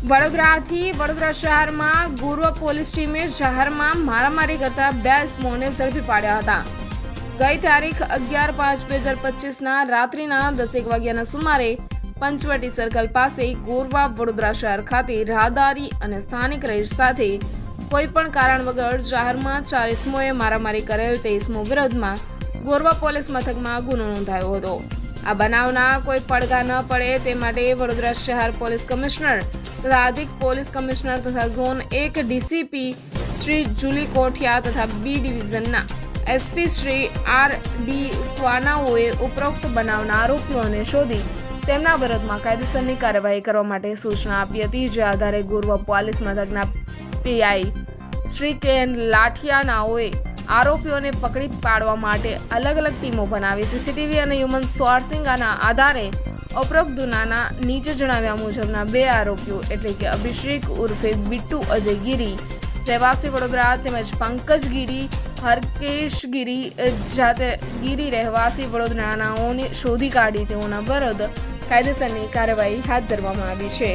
વડોદરાથી વડોદરા શહેરમાં ગોરવા પોલીસ ટીમે શહેરમાં મારામારી કરતા બે સ્મોને ઝડપી પાડ્યા હતા. ગઈ તારીખ અગિયાર પાંચ બે હજાર પચીસના રાત્રિના દસેક વાગ્યાના સુમારે પંચવટી સર્કલ પાસે ગોરવા વડોદરા શહેર ખાતે રાહદારી અને સ્થાનિક રહીશ સાથે કોઈ પણ કારણ વગર જાહેરમાં ચાર ઇસમોએ મારામારી કરેલ તે ઇસમો વિરોધમાં ગોરવા પોલીસ મથકમાં ગુનો નોંધાયો હતો. આ બનાવના કોઈ પડઘા ન પડે તે માટે વડોદરા શહેર પોલીસ કમિશનર તથા અધિક પોલીસ કમિશનર તથા ઝોન એક ડીસીપી શ્રી જુલી કોઠિયા તથા બી ડિવિઝનના એસપી શ્રી આર ડી ટ્વાનાઓએ ઉપરોક્ત બનાવના આરોપીઓને શોધી તેમના વિરોધમાં કાયદેસરની કાર્યવાહી કરવા માટે સૂચના આપી હતી, જે આધારે ગુર્વ પોલીસ મથકના પીઆઈ શ્રી કે એન લાઠિયાનાઓએ આરોપીઓને પકડી પાડવા માટે અલગ અલગ ટીમો બનાવી. સીસીટીવી અને હ્યુમન સોર્સિંગના આધારે ઉપરોક્ત ગુનાના નીચે જણાવ્યા મુજબના બે આરોપીઓ, એટલે કે અભિષેક ઉર્ફે બિટ્ટુ અજય ગીરી, રહેવાસી વડોદરા તેમજ પંકજ ગીરી, હરકેશ ગીરી જાતે ગીરી રહેવાસી વડોદરાનાઓને શોધી કાઢી તેઓના વિરુદ્ધ કાયદેસરની કાર્યવાહી હાથ ધરવામાં આવી છે.